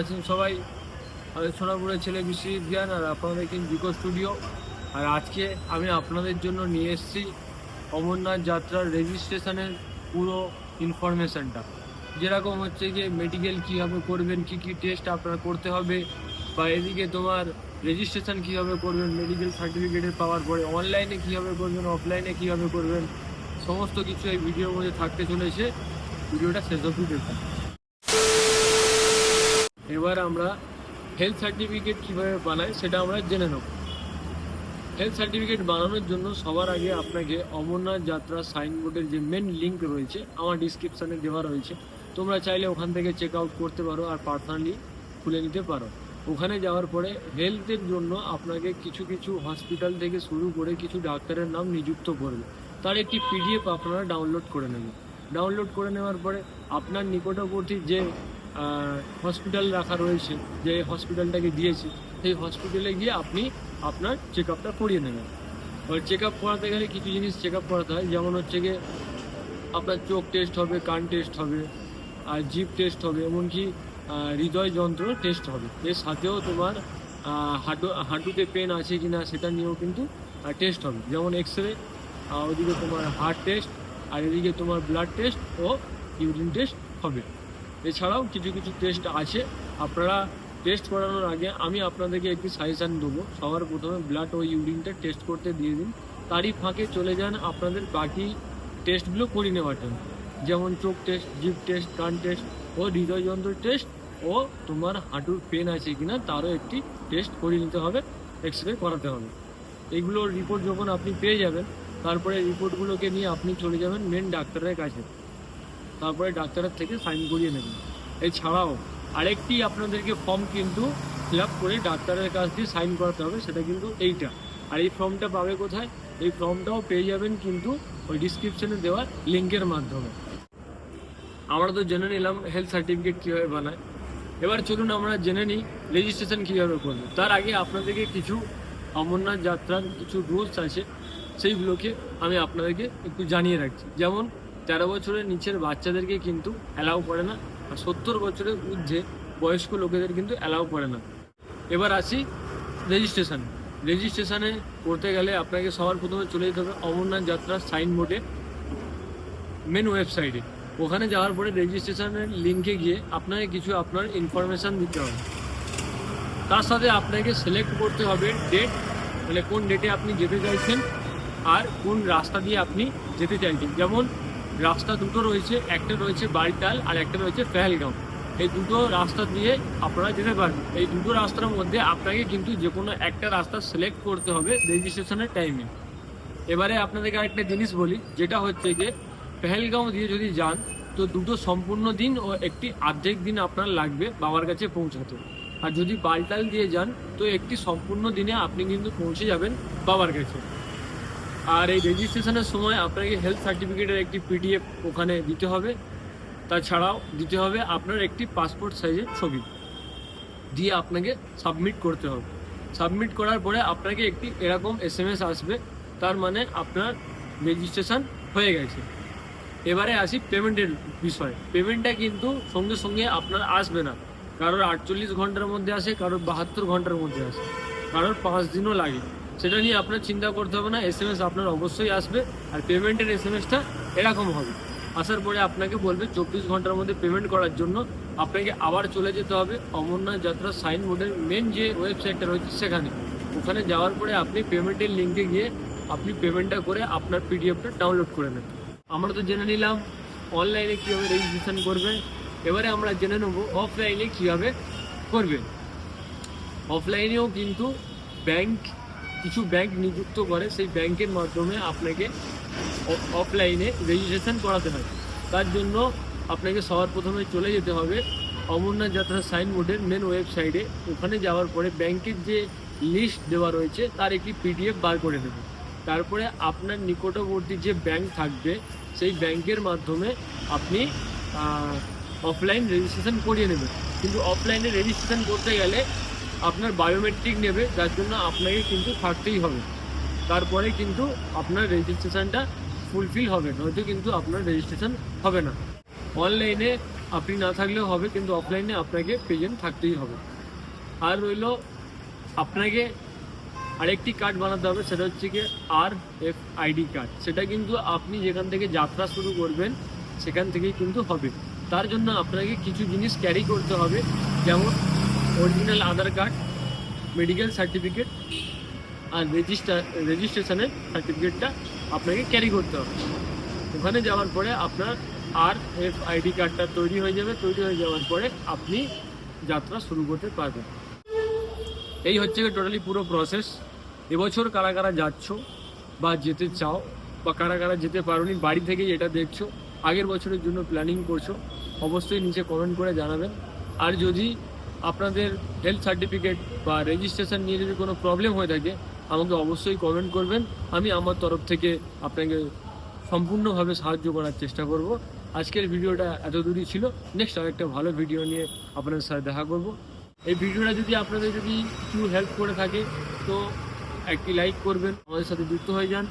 আছেন সবাই। আমি সোনাপুরের ছেলে বিশ্বজিৎ জ্ঞান আর আপনাদের দেখছেন জিকো স্টুডিও। আর আজকে আমি আপনাদের জন্য নিয়ে এসেছি অমরনাথ যাত্রার রেজিস্ট্রেশনের পুরো ইনফরমেশানটা যেরকম হচ্ছে যে মেডিকেল কীভাবে করবেন, কী কী টেস্ট আপনার করতে হবে, বা এদিকে তোমার রেজিস্ট্রেশন কীভাবে করবেন মেডিকেল সার্টিফিকেটের পাওয়ার পরে অনলাইনে কীভাবে করবেন অফলাইনে কীভাবে করবেন, সমস্ত কিছু এই ভিডিওর মধ্যে থাকতে চলেছে। ভিডিওটা শেষ অবধি দেখুন। এবার আমরা হেলথ সার্টিফিকেট কীভাবে বানাই সেটা আমরা জেনে নেব। হেলথ সার্টিফিকেট বানানোর জন্য সবার আগে আপনাকে অমরনাথ যাত্রা সাইনবোর্ডের যে মেন লিঙ্ক রয়েছে, আমার ডিসক্রিপশানে দেওয়া রয়েছে। তোমরা চাইলে ওখান থেকে চেক আউট করতে পারো আর পার্সোনালি খুলে নিতে পারো। ওখানে যাওয়ার পরে হেলথের জন্য আপনাকে কিছু কিছু হসপিটাল থেকে শুরু করে কিছু ডাক্তারের নাম নিযুক্ত করবে। তার একটি পিডিএফ আপনারা ডাউনলোড করে নেবেন। ডাউনলোড করে নেওয়ার পরে আপনার নিকটবর্তী যে হসপিটাল রাখা রয়েছে, যে হসপিটালটাকে দিয়েছে, সেই হসপিটালে গিয়ে আপনি আপনার চেক আপটা করিয়ে নেবেন। এবার চেক আপ করাতে গেলে কিছু জিনিস চেক আপ করাতে হয়, যেমন হচ্ছে গিয়ে আপনার চোখ টেস্ট হবে, কান টেস্ট হবে, আর জিপ টেস্ট হবে, এমনকি হৃদয় যন্ত্র টেস্ট হবে। এর সাথেও তোমার হাঁটু, হাঁটুতে পেন আছে কি না সেটা নিয়েও কিন্তু টেস্ট হবে। যেমন এক্স রে ওদিকে তোমার হার্ট টেস্ট আর এদিকে তোমার ব্লাড টেস্ট ও ইউরিন টেস্ট হবে। এছাড়াও কিছু কিছু টেস্ট আছে। আপনারা টেস্ট করানোর আগে আমি আপনাদেরকে একটি সাজেশান দেবো। সবার প্রথমে ব্লাড ও ইউরিনটা টেস্ট করতে দিয়ে দিন। তারই ফাঁকে চলে যান আপনাদের বাকি টেস্টগুলো করে নেওয়ার জন্য। যেমন চোখ টেস্ট জিভ টেস্ট কান টেস্ট ও হৃদয়যন্ত্র টেস্ট ও তোমার হাঁটুর পেন আছে কিনা তারও একটি টেস্ট করে নিতে হবে এক্স রে করাতে হবে। এইগুলোর রিপোর্ট যখন আপনি পেয়ে যাবেন, তারপরে রিপোর্টগুলোকে নিয়ে আপনি চলে যাবেন মেন ডাক্তারের কাছে। তারপরে ডাক্তারের থেকে সাইন করিয়ে নেবেন। এছাড়াও আরেকটি আপনাদেরকে ফর্ম কিন্তু ফিল আপ করে ডাক্তারের কাছ দিয়ে সাইন করাতে হবে, সেটা কিন্তু এইটা। আর এই ফর্মটা পাবে কোথায়? এই ফর্মটাও পেয়ে যাবেন কিন্তু ওই ডিসক্রিপশনে দেওয়া লিঙ্কের মাধ্যমে। আমরা তো জেনে নিলাম হেলথ সার্টিফিকেট কীভাবে বানায়। এবার চলুন আমরা জেনে নিই রেজিস্ট্রেশন কীভাবে করবে। তার আগে আপনাদেরকে কিছু অমরনাথ যাত্রার কিছু রুলস আছে, সেইগুলোকে আমি আপনাদেরকে একটু জানিয়ে রাখছি। যেমন তেরো বছরের নিচের বাচ্চাদেরকে কিন্তু অ্যালাউ করে না আর সত্তর বছরের ঊর্ধ্বে বয়স্ক লোকেদের কিন্তু অ্যালাউ করে না। এবার আসি রেজিস্ট্রেশন রেজিস্ট্রেশনে করতে গেলে আপনাকে সবার প্রথমে চলে যেতে হবে অমরনাথ যাত্রার সাইন বোর্ডে মেন ওয়েবসাইটে ওখানে যাওয়ার পরে রেজিস্ট্রেশনের লিঙ্কে গিয়ে আপনাকে কিছু আপনার ইনফরমেশান দিতে হবে। তার সাথে আপনাকে সিলেক্ট করতে হবে ডেট মানে কোন ডেটে আপনি যেতে চাইছেন আর কোন রাস্তা দিয়ে আপনি যেতে চাইছেন। যেমন রাস্তা দুটো রয়েছে, একটা রয়েছে বারিটাল আর একটা রয়েছে পেহেলগাঁও। এই দুটো রাস্তা দিয়ে আপনারা যেতে পারবেন। এই দুটো রাস্তার মধ্যে আপনাকে কিন্তু যে কোনো একটা রাস্তা সিলেক্ট করতে হবে রেজিস্ট্রেশনের টাইমে এবারে আপনাদেরকে আরেকটা জিনিস বলি, যেটা হচ্ছে যে পেহেলগাঁও দিয়ে যদি যান, তো দুটো সম্পূর্ণ দিন ও একটি অর্ধেক দিন আপনার লাগবে বাবার কাছে পৌঁছাতে। আর যদি বালটাল দিয়ে যান, তো একটি সম্পূর্ণ দিনে আপনি কিন্তু পৌঁছে যাবেন বাবার কাছে। আর এই রেজিস্ট্রেশনের সময় আপনাকে হেলথ সার্টিফিকেটের একটি পিডিএফ ওখানে দিতে হবে। তাছাড়াও দিতে হবে আপনার একটি পাসপোর্ট সাইজের ছবি দিয়ে আপনাকে সাবমিট করতে হবে। সাবমিট করার পরে আপনাকে একটি এরকম এস এম এস আসবে, তার মানে আপনার রেজিস্ট্রেশন হয়ে গেছে। এবারে আসি পেমেন্টের বিষয়। পেমেন্টটা কিন্তু সঙ্গে সঙ্গে আপনার আসবে না। কারোর আটচল্লিশ ঘণ্টার মধ্যে আসে, কারোর বাহাত্তর ঘণ্টার মধ্যে আসে। কারোর পাঁচ দিনও লাগে। সেটা নিয়ে আপনার চিন্তা করতে হবে না এস এম এস আপনার অবশ্যই আসবে আর পেমেন্টের এস এম এসটা এরকম হবে। আসার পরে আপনাকে বলবে চব্বিশ ঘণ্টার মধ্যে পেমেন্ট করার জন্য আপনাকে আবার চলে যেতে হবে অমরনাথ যাত্রা সাইন বোর্ডের মেন যে ওয়েবসাইটটা রয়েছে সেখানে। ওখানে যাওয়ার পরে আপনি পেমেন্টের লিঙ্কে গিয়ে আপনি পেমেন্টটা করে আপনার পিডিএফটা ডাউনলোড করে নেবেন। আমরা তো জেনে নিলাম অনলাইনে কীভাবে রেজিস্ট্রেশন করবেন এবারে আমরা জেনে নেব অফলাইনে কীভাবে করবে। অফলাইনেও কিন্তু ব্যাংক কিছু ব্যাংক নিযুক্ত করে, সেই ব্যাংকের মাধ্যমে আপনাকে অফলাইনে রেজিস্ট্রেশন করাতে হয়। তার জন্য আপনাকে সবার প্রথমে চলে যেতে হবে অমরনাথ যাত্রা সাইন বোর্ডের মেন ওয়েবসাইটে ওখানে যাওয়ার পরে ব্যাংকের যে লিস্ট দেওয়া রয়েছে, তার একটি পিডিএফ বার করে নেবেন। তারপরে আপনার নিকটবর্তী যে ব্যাংক থাকবে, সেই ব্যাংকের মাধ্যমে আপনি অফলাইন রেজিস্ট্রেশন করিয়ে নেবেন। কিন্তু অফলাইনে রেজিস্ট্রেশন করতে গেলে আপনার বায়োমেট্রিক নেবে, যার জন্য আপনাকে কিন্তু থাকতেই হবে। তারপরে কিন্তু আপনার রেজিস্ট্রেশনটা ফুলফিল হবে, নয়তো কিন্তু আপনার রেজিস্ট্রেশন হবে না। অনলাইনে আপনি না থাকলেও হবে, কিন্তু অফলাইনে আপনাকে প্রেজেন্ট থাকতেই হবে। আর রইল, আপনাকে আরেকটি কার্ড বানাতে হবে, সেটা হচ্ছে কি আর এফ আইডি কার্ড সেটা কিন্তু আপনি যেখান থেকে যাত্রা শুরু করবেন, সেখান থেকেই কিন্তু হবে। তার জন্য আপনাকে কিছু জিনিস ক্যারি করতে হবে, যেমন original Aadhaar card medical certificate আর রেজিস্টার রেজিস্ট্রেশনের সার্টিফিকেটটা আপনাকে ক্যারি করতে হবে। ওখানে যাওয়ার পরে আপনার আর এফ আইডি কার্ডটা তৈরি হয়ে যাবে। তৈরি হয়ে যাওয়ার পরে আপনি যাত্রা শুরু করতে পারবেন। এই হচ্ছে টোটালি পুরো প্রসেস এবছর কারা কারা যাচ্ছ বা যেতে চাও বা কারা কারা যেতে পারোনি, বাড়ি থেকেই এটা দেখছ। আগের বছরের জন্য প্ল্যানিং করছ, অবশ্যই নিচে কমেন্ট করে জানাবেন। আর যদি আপনাদের হেলথ সার্টিফিকেট বা রেজিস্ট্রেশন নিয়ে যদি কোনো প্রবলেম হয়ে থাকে, আমাকে অবশ্যই কমেন্ট করবেন। আমি আমার তরফ থেকে আপনাকে সম্পূর্ণভাবে সাহায্য করার চেষ্টা করব। আজকের ভিডিওটা এত দূরই ছিল। নেক্সট আরেকটা ভালো ভিডিও নিয়ে আপনাদের সাথে দেখা করব। এই ভিডিওটা যদি আপনাদের যদি একটু হেল্প করে থাকে, তো একটি লাইক করবেন, আমাদের সাথে যুক্ত হয়ে যান।